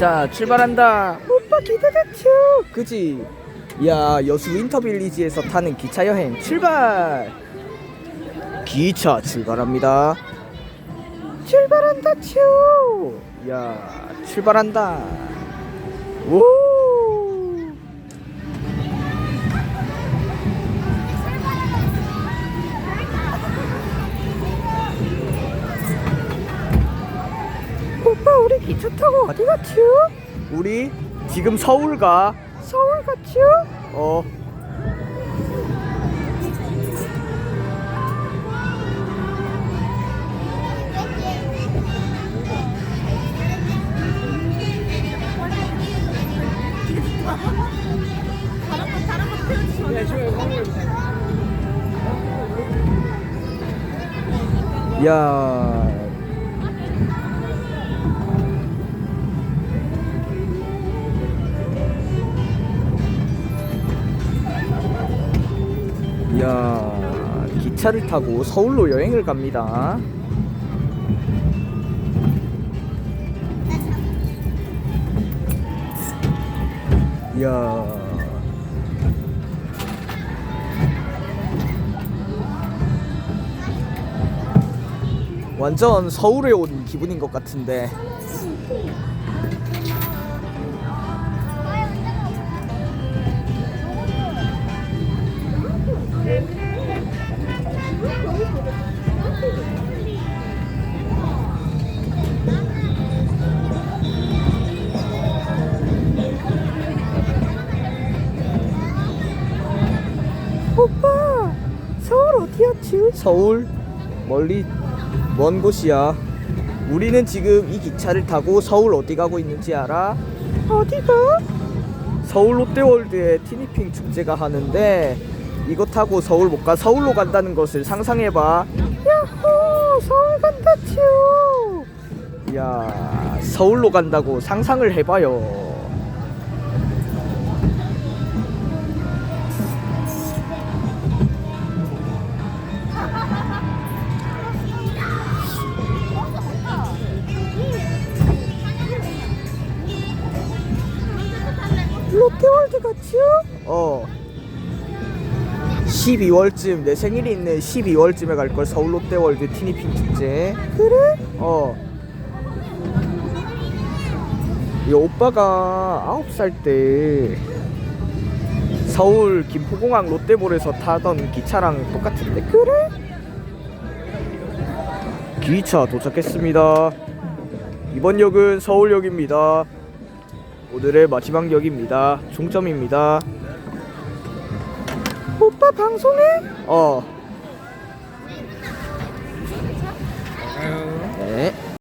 자 출발한다. 오빠 기대됐죠? 그지? 야 여수 윈터빌리지에서 타는 기차 여행 출발! 기차 출발합니다. 출발한다 츄야 출발한다. 오 기차 타고 어디 갔지? 우리 지금 서울 가. 서울 갔지? 어. 야. 이야 기차를 타고 서울로 여행을 갑니다. 이야 완전 서울에 온 기분인 것 같은데 서울 어디였지? 서울 멀리 먼 곳이야 우리는 지금 이 기차를 타고 서울 어디 가고 있는지 알아? 어디가? 서울 롯데월드에 티니핑 축제가 하는데 이거 타고 서울 못 가 서울로 간다는 것을 상상해봐 야호 서울 간다 츄야 서울로 간다고 상상을 해봐요 롯데월드 같이요? 어 12월쯤 내 생일이 있는 12월쯤에 갈 걸 서울 롯데월드 티니핑 축제 그래? 어. 이 오빠가 9살 때 서울 김포공항 롯데몰에서 타던 기차랑 똑같은데 그래? 기차 도착했습니다. 이번 역은 서울역입니다. 오늘의 마지막 역입니다. 종점입니다. 오빠 방송해? 어. 아유,